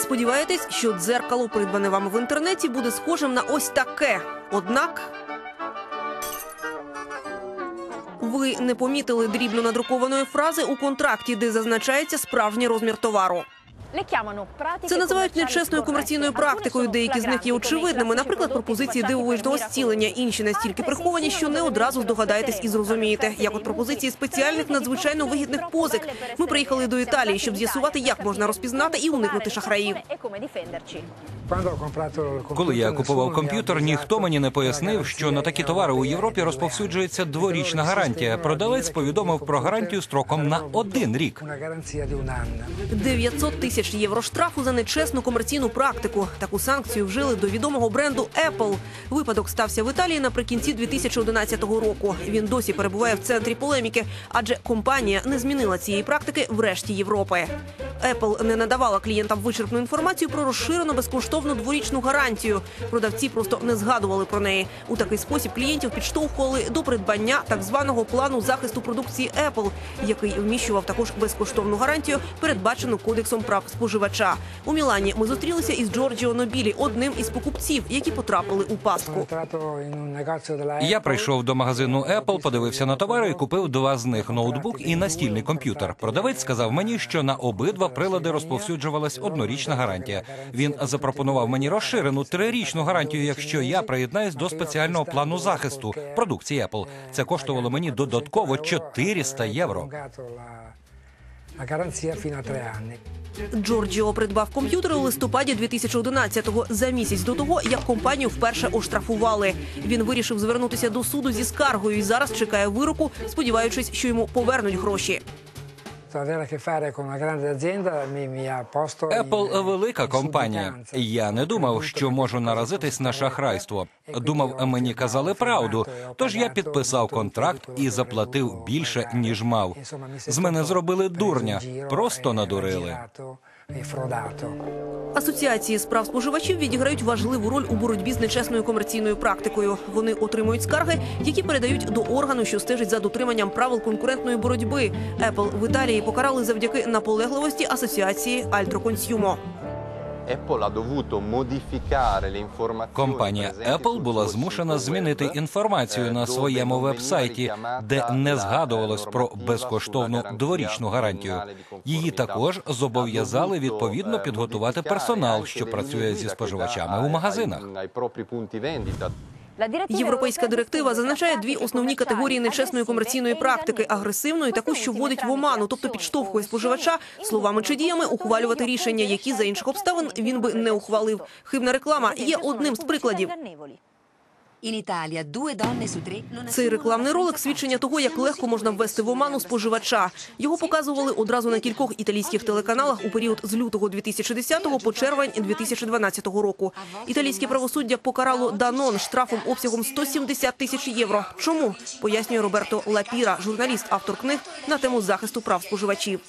сподіваєтесь, що дзеркало, придбане вам в інтернеті, буде схожим на ось таке. Однак. Ви не помітили дрібно надрукованої фрази у контракті, де зазначається справжній розмір товару. Це називають нечесною комерційною практикою. Деякі з них є очевидними. Наприклад, пропозиції дивовижного зцілення. Інші настільки приховані, що не одразу здогадаєтесь і зрозумієте. Як от пропозиції спеціальних надзвичайно вигідних позик. Ми приїхали до Італії, щоб з'ясувати, як можна розпізнати і уникнути шахраїв. Коли я купував комп'ютер, ніхто мені не пояснив, що на такі товари у Європі розповсюджується дворічна гарантія. Продавець повідомив про гарантію строком на один рік. 900 тисяч євро штрафу за нечесну комерційну практику. Таку санкцію вжили до відомого бренду Apple. Випадок стався в Італії наприкінці 2011 року. Він досі перебуває в центрі полеміки, адже компанія не змінила цієї практики в решті Європи. Apple не надавала клієнтам вичерпну інформацію про розширену безкоштовну дворічну гарантію. Продавці просто не згадували про неї. У такий спосіб клієнтів підштовхували до придбання так званого плану захисту продукції Apple, який вміщував також безкоштовну гарантію, передбачену кодексом прав споживача. У Мілані ми зустрілися із Джорджіо Нобілі, одним із покупців, які потрапили у пастку. Я прийшов до магазину Apple, подивився на товари і купив два з них ноутбук і настільний комп'ютер. Продавець сказав мені, що на обидва прилади розповсюджувалась однорічна гарантія. Він запропонував мені розширену трирічну гарантію, якщо я приєднаюсь до спеціального плану захисту продукції Apple. Це коштувало мені додатково 400 євро. La garanzia fino a tre. Джорджіо придбав комп'ютер у листопаді 2011-го, за місяць до того, як компанію вперше оштрафували. Він вирішив звернутися до суду зі скаргою і зараз чекає вироку, сподіваючись, що йому повернуть гроші. Apple – велика компанія. Я не думав, що можу наразитись на шахрайство. Думав, мені казали правду. Тож я підписав контракт і заплатив більше ніж мав. З мене зробили дурня, просто e надурили. Raggirato e. Асоціації справ споживачів відіграють важливу роль у боротьбі з нечесною комерційною практикою. Вони отримують скарги, які передають до органу, що стежить за дотриманням правил конкурентної боротьби. Apple в Італії покарали завдяки наполегливості асоціації Альтро Консюмо. Компанія Apple була змушена змінити інформацію eh, на своєму веб-сайті, де не згадувалось про безкоштовну дворічну гарантію. Її також зобов'язали відповідно eh, підготувати персонал, що працює зі споживачами у магазинах. Європейська директива зазначає дві основні категорії нечесної комерційної практики: агресивної, таку, що вводить в оману, тобто підштовхує споживача словами чи діями ухвалювати рішення, які за інших обставин він би не ухвалив. Хибна реклама є одним з прикладів. Цей рекламний ролик свідчення того, як легко можна ввести в оману споживача. Його показували одразу на кількох італійських телеканалах у період з лютого 2010 по червень 2012 року. Італійське правосуддя покарало Данон штрафом обсягом 170 тисяч євро. Чому пояснює Роберто Лапіра, журналіст, автор книг на тему захисту прав споживачів.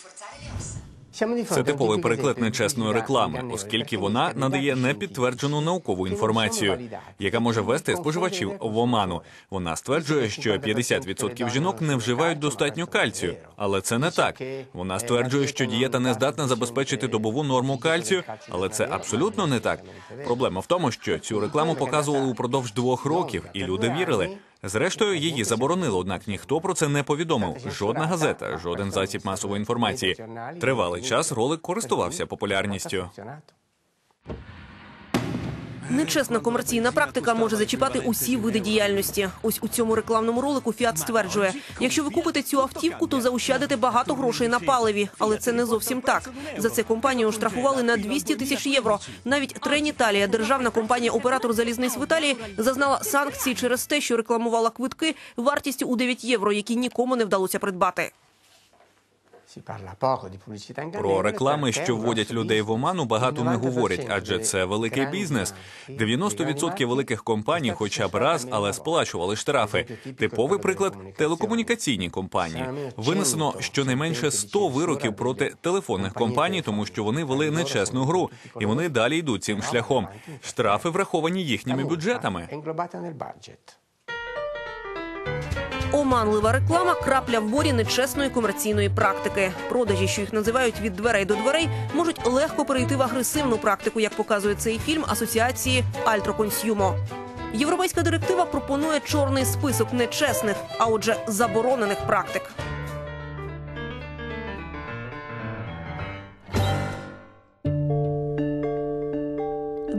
Це типовий приклад нечесної реклами, оскільки вона надає непідтверджену наукову інформацію, яка може ввести споживачів в оману. Вона стверджує, що 50% жінок не вживають достатньо кальцію, але це не так. Вона стверджує, що дієта не здатна забезпечити добову норму кальцію, але це абсолютно не так. Проблема в тому, що цю рекламу показували упродовж двох років, і люди вірили. Зрештою, її заборонили, однак ніхто про це не повідомив. Жодна газета, жоден засіб масової інформації. Тривалий час ролик користувався популярністю. Нечесна комерційна практика може зачіпати усі види діяльності. Ось у цьому рекламному ролику Фіат стверджує: якщо ви купите цю автівку, то заощадите багато грошей на паливі. Але це не зовсім так. За це компанію оштрафували на 200 тисяч євро. Навіть Треніталія, державна компанія оператор залізниць в Італії, зазнала санкцій через те, що рекламувала квитки вартістю у 9 євро, які нікому не вдалося придбати. Про реклами, що вводять людей в оману, багато не говорять, адже це великий бізнес. 90% великих компаній, хоча б раз, але сплачували штрафи. Типовий приклад телекомунікаційні компанії. Винесено щонайменше 100 вироків проти телефонних компаній, тому що вони вели нечесну гру, і вони далі йдуть цим шляхом. Штрафи враховані їхніми бюджетами. Оманлива реклама крапля в морі нечесної комерційної практики. Продажі, що їх називають від дверей до дверей, можуть легко перейти в агресивну практику, як показує цей фільм асоціації Альтроконсюмо. Європейська директива пропонує чорний список нечесних, а отже, заборонених практик.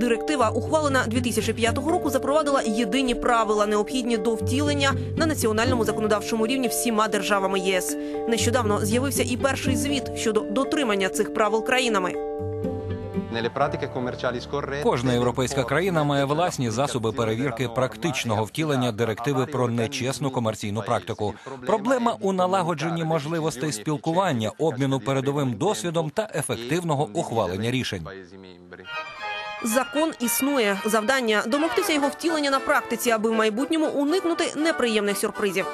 Директива, ухвалена 2005 року, запровадила єдині правила, необхідні до втілення на національному законодавчому рівні всіма державами ЄС. Нещодавно з'явився і перший звіт щодо дотримання цих правил країнами. Кожна європейська країна має власні засоби перевірки практичного втілення директиви про нечесну комерційну практику. Проблема у налагодженні можливостей спілкування, обміну передовим досвідом та ефективного ухвалення рішень. Закон існує. Завдання домогтися його втілення на практиці, аби в майбутньому уникнути неприємних сюрпризів.